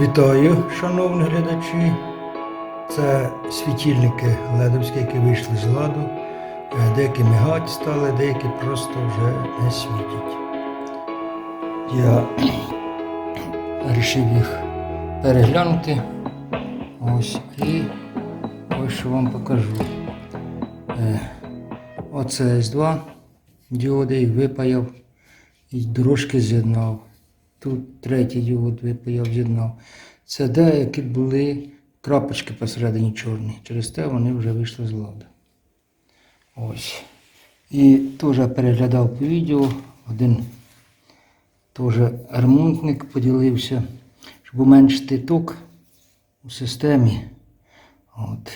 Вітаю, шановні глядачі. Це світильники ледовські, які вийшли з ладу. Е, Деякі мигать стали, деякі просто вже не світять. Я вирішив їх переглянути. Ось і ось що вам покажу. Е, Оце С2 діоди випаяв і дорожки з'єднав. Тут третій діод випаяв, з'єднав. Це деякі були крапочки посередині чорні. Через те вони вже вийшли з ладу. Ось. І теж переглядав по відео. Один теж ремонтник поділився, щоб уменшити ток у системі. От.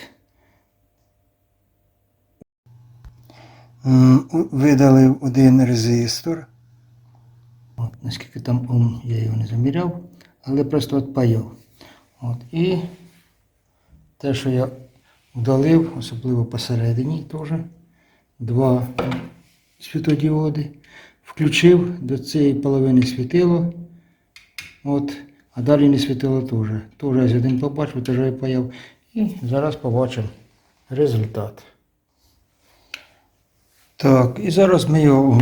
Видалив один резистор. Наскільки там ом, я його не заміряв, але просто от паяв. От, і те, що я вдалив, особливо посередині теж, два світодіоди, включив до цієї половини світило, от, а далі не світило теж. Теж ось один побачив, теж я паяв. І зараз побачимо результат. Так, і зараз ми його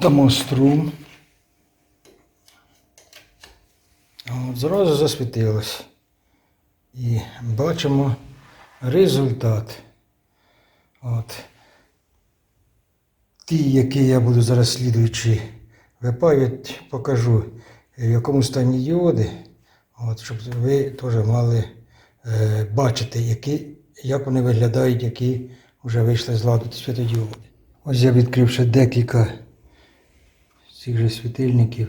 дамо. От, зразу засвітилось. І бачимо результат. От. Ті, які я буду зараз слідуючи випають, покажу, в якому стані діоди, от, щоб ви теж мали е, бачити, які, як вони виглядають, які вже вийшли з ладу світодіоди. Ось я відкрив ще декілька цих же світильників.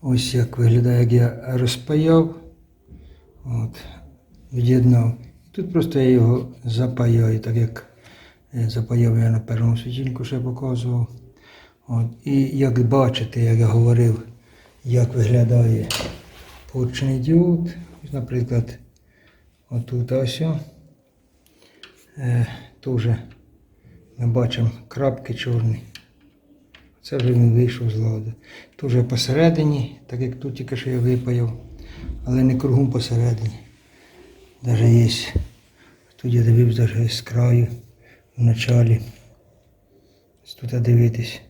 Ось як виглядає, як я розпаяв. От, від'єднав. Тут просто я його запаяю, так як е, запаяв я на першому світильнику, ще показував. От, і як бачите, як я говорив, як виглядає порчений діод. Наприклад, отут ось. Е, теж ми бачимо крапки чорні. Це вже він вийшов з ладу. Тут вже посередині, так як тут тільки що я випаяв, але не кругом посередині. Даже є. Тут я дивився даже з краю в началі. Тут дивитись.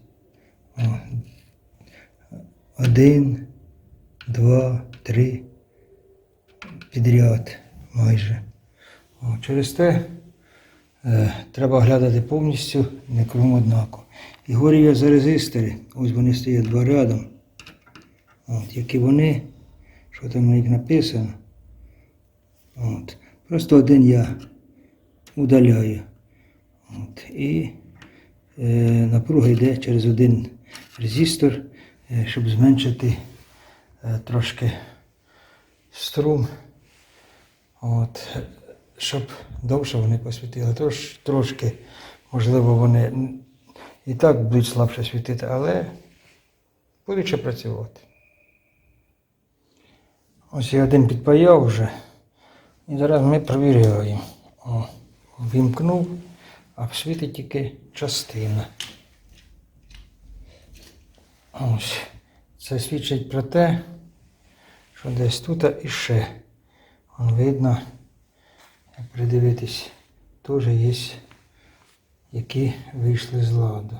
О. Один, два, три. Підряд майже. О, через те треба глядати повністю, не кругом однаково. І говорю я за резистори, ось вони стоять два рядом. От, які вони, що там на них написано. От. Просто один я удаляю. От. І е, напруга йде через один резистор, е, щоб зменшити е, трошки струм. От. Щоб довше вони посвітили. Тож, трошки, можливо, вони і так будуть слабше світити, але будуть ще працювати. Ось я один підпаяв вже. І зараз ми провіряємо. О, вімкнув, а світить тільки частина. Ось. Це свідчить про те, що десь тут іще. Видно, придивитись, теж є, які вийшли з ладу.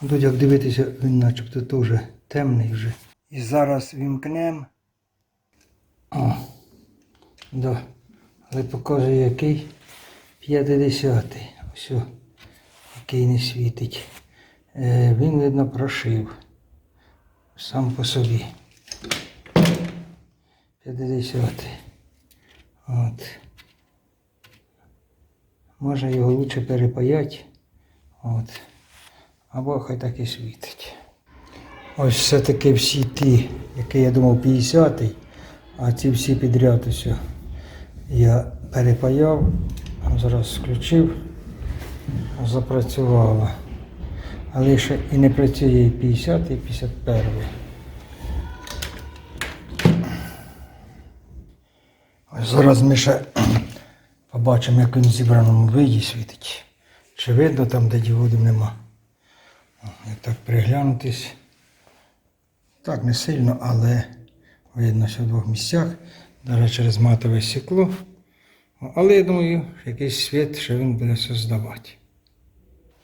Тут як дивитися, він начебто теж темний вже. І зараз вімкнемо. Да. Але показує який 50-й. Ось, який не світить. Е, він, видно, прошив сам по собі. 50-й. От. Може його лучше перепаяти. От. Або хай так і світить. Ось все-таки всі ті, які я думав 50-й, а ці всі підряд ось я перепаяв, зараз включив, запрацювало. Але ще і не працює і 50 і 51. Зараз ми ще побачимо, як він в зібраному виді світить. Чи видно там, де діодів нема. Як так приглянутись. Так, не сильно, але видно, що в двох місцях, навіть через матове стекло. Але я думаю, якийсь світ ще він буде создавати.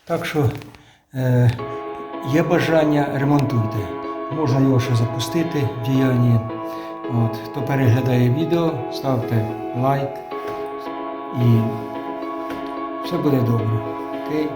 Так що е, є бажання ремонтуйте. Можна його ще запустити в діянні. От, хто переглядає відео, ставте лайк і все буде добре. Окей?